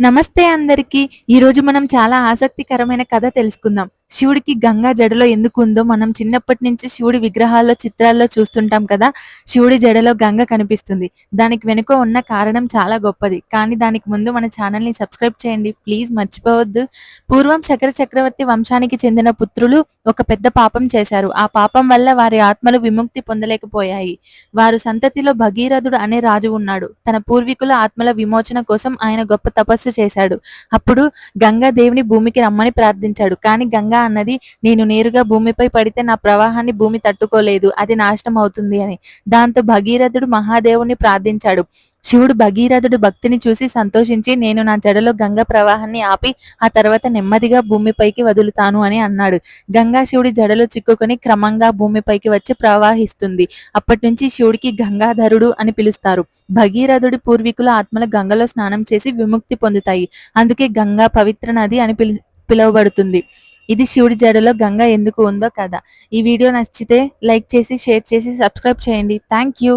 నమస్తే అందరికి. ఈరోజు మనం చాలా ఆసక్తికరమైన కథ తెలుసుకుందాం. శివుడికి గంగా జడలో ఎందుకు ఉందో మనం చిన్నప్పటి నుంచి శివుడి విగ్రహాల్లో చిత్రాల్లో చూస్తుంటాం కదా శివుడి జడలో గంగ కనిపిస్తుంది. దానికి వెనుక ఉన్న కారణం చాలా గొప్పది. కానీ దానికి ముందు మన ఛానల్ని సబ్స్క్రైబ్ చేయండి. ప్లీజ్ మర్చిపోవద్దు. పూర్వం శకర చక్రవర్తి వంశానికి చెందిన పుత్రులు ఒక పెద్ద పాపం చేశారు. ఆ పాపం వల్ల వారి ఆత్మలు విముక్తి పొందలేకపోయాయి. వారు సంతతిలో భగీరథుడు అనే రాజు ఉన్నాడు. తన పూర్వీకుల ఆత్మల విమోచన కోసం ఆయన గొప్ప తపస్సు చేశాడు. అప్పుడు గంగా దేవుని భూమికి రమ్మని ప్రార్థించాడు. కానీ గంగా గంగా అన్నది నేను నేరుగా భూమిపై పడితే నా ప్రవాహాన్ని భూమి తట్టుకోలేదు అది నాశనం అవుతుంది అని. దాంతో భగీరథుడు మహాదేవుని ప్రార్థించాడు. శివుడు భగీరథుడు భక్తిని చూసి సంతోషించి నేను నా జడలో గంగా ప్రవాహాన్ని ఆపి ఆ తర్వాత నెమ్మదిగా భూమిపైకి వదులుతాను అని అన్నాడు. గంగా శివుడి జడలో చిక్కుకొని క్రమంగా భూమిపైకి వచ్చి ప్రవాహిస్తుంది. అప్పటి నుంచి శివుడికి గంగాధరుడు అని పిలుస్తారు. భగీరథుడి పూర్వీకుల ఆత్మలు గంగలో స్నానం చేసి విముక్తి పొందుతాయి. అందుకే గంగా పవిత్ర నది అని పిలు పిలువబడుతుంది. ఇది శివుడి జడలో గంగ ఎందుకు ఉందో కదా. ఈ వీడియో నచ్చితే లైక్ చేసి షేర్ చేసి సబ్స్క్రైబ్ చేయండి. Thank you.